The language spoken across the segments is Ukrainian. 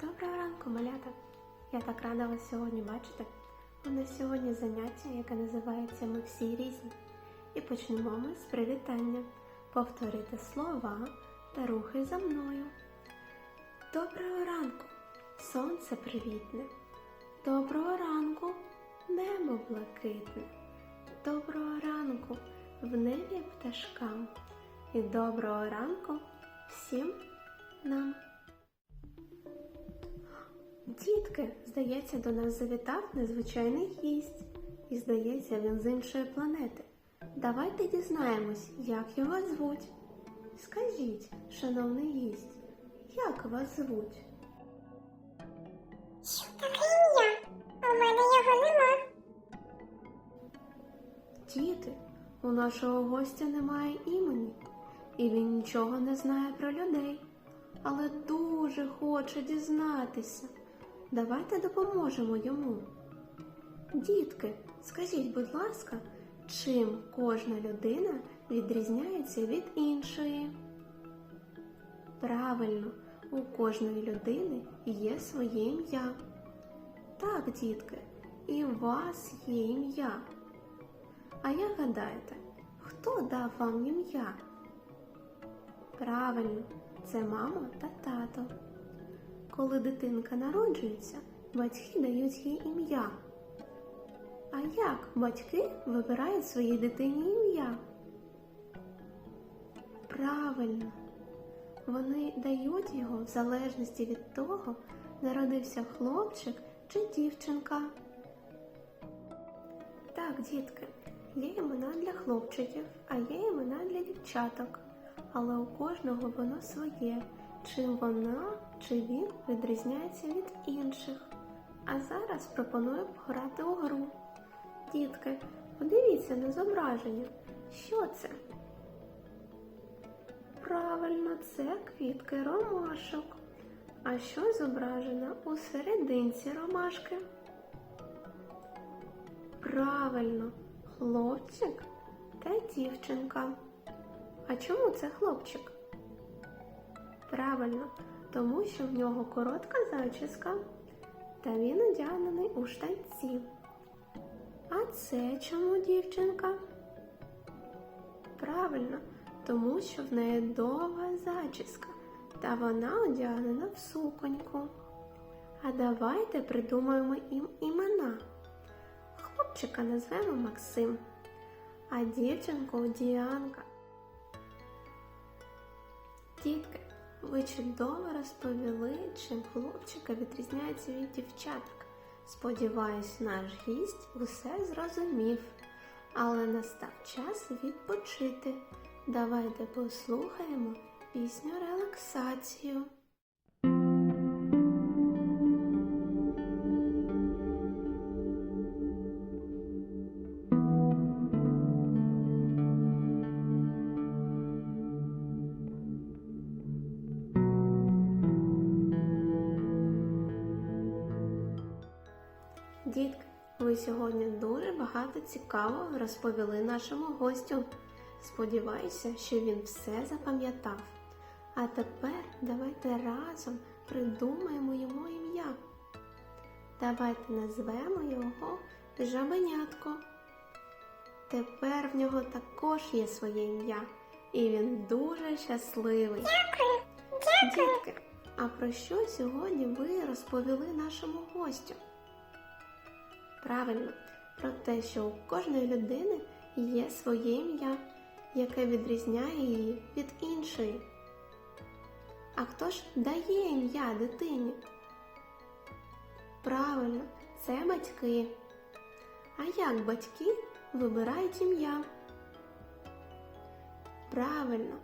Доброго ранку, малята! Я так рада вас сьогодні бачити. У нас сьогодні заняття, яке називається Ми всі різні. І почнемо ми з привітання. Повторити слова та рухи за мною. Доброго ранку! Сонце привітне. Доброго ранку, небо блакитне. Доброго ранку в небі пташкам. І доброго ранку всім нам. Дітки, здається, до нас завітав незвичайний гість. І здається, він з іншої планети. Давайте дізнаємось, як його звуть. Скажіть, шановний гість, як вас звуть? Таке. У мене його нема. Діти, у нашого гостя немає імені, і він нічого не знає про людей, але дуже хоче дізнатися. Давайте допоможемо йому. Дітки, скажіть, будь ласка, чим кожна людина відрізняється від іншої? Правильно, у кожної людини є своє ім'я. Так, дітки, і у вас є ім'я. А як гадаєте, хто дав вам ім'я? Правильно, це мама та тато. Коли дитинка народжується, батьки дають їй ім'я. А як батьки вибирають своїй дитині ім'я? Правильно, вони дають його в залежності від того, народився хлопчик чи дівчинка. Так, дітки, є імена для хлопчиків, а є імена для дівчаток. Але у кожного воно своє, чим вона чи він відрізняється від інших. А зараз пропоную пограти у гру. Дітки, подивіться на зображення. Що це? Правильно, це квітки ромашок. А що зображено у серединці ромашки? Правильно, хлопчик та дівчинка. А чому це хлопчик? Правильно, тому що в нього коротка зачіска, та він одягнений у штанці. А це чому дівчинка? Правильно, тому що в неї довга зачіска, та вона одягнена в суконьку. А давайте придумаємо їм імена. Хлопчика назвемо Максим, а дівчинку Діанка. Дітки, ви чудово розповіли, чим хлопчика відрізняється від дівчаток. Сподіваюсь, наш гість усе зрозумів, але настав час відпочити. Давайте послухаємо пісню релаксацію. Дітки, ви сьогодні дуже багато цікавого розповіли нашому гостю. Сподіваюся, що він все запам'ятав. А тепер давайте разом придумаємо йому ім'я. Давайте назвемо його Жабенятко. Тепер в нього також є своє ім'я, і він дуже щасливий. Дякую. Дякую. Дітки, а про що сьогодні ви розповіли нашому гостю? Правильно, про те, що у кожної людини є своє ім'я, яке відрізняє її від іншої. А хто ж дає ім'я дитині? Правильно, це батьки. А як батьки вибирають ім'я? Правильно,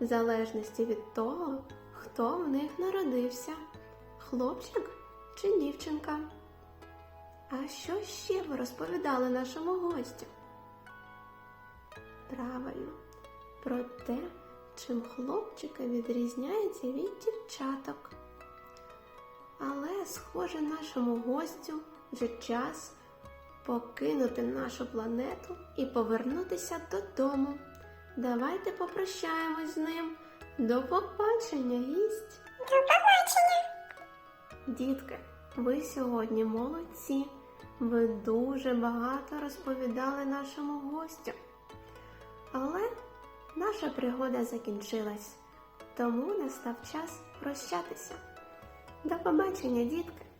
в залежності від того, хто в них народився хлопчик чи дівчинка. А що ще ви розповідали нашому гостю? Правильно, про те, чим хлопчики відрізняються від дівчаток. Але, схоже, нашому гостю вже час покинути нашу планету і повернутися додому. Давайте попрощаємось з ним. До побачення, гість! До побачення. Дітки, ви сьогодні молодці. Ви дуже багато розповідали нашому гостю. Але наша пригода закінчилась, тому настав час прощатися. До побачення, дітки!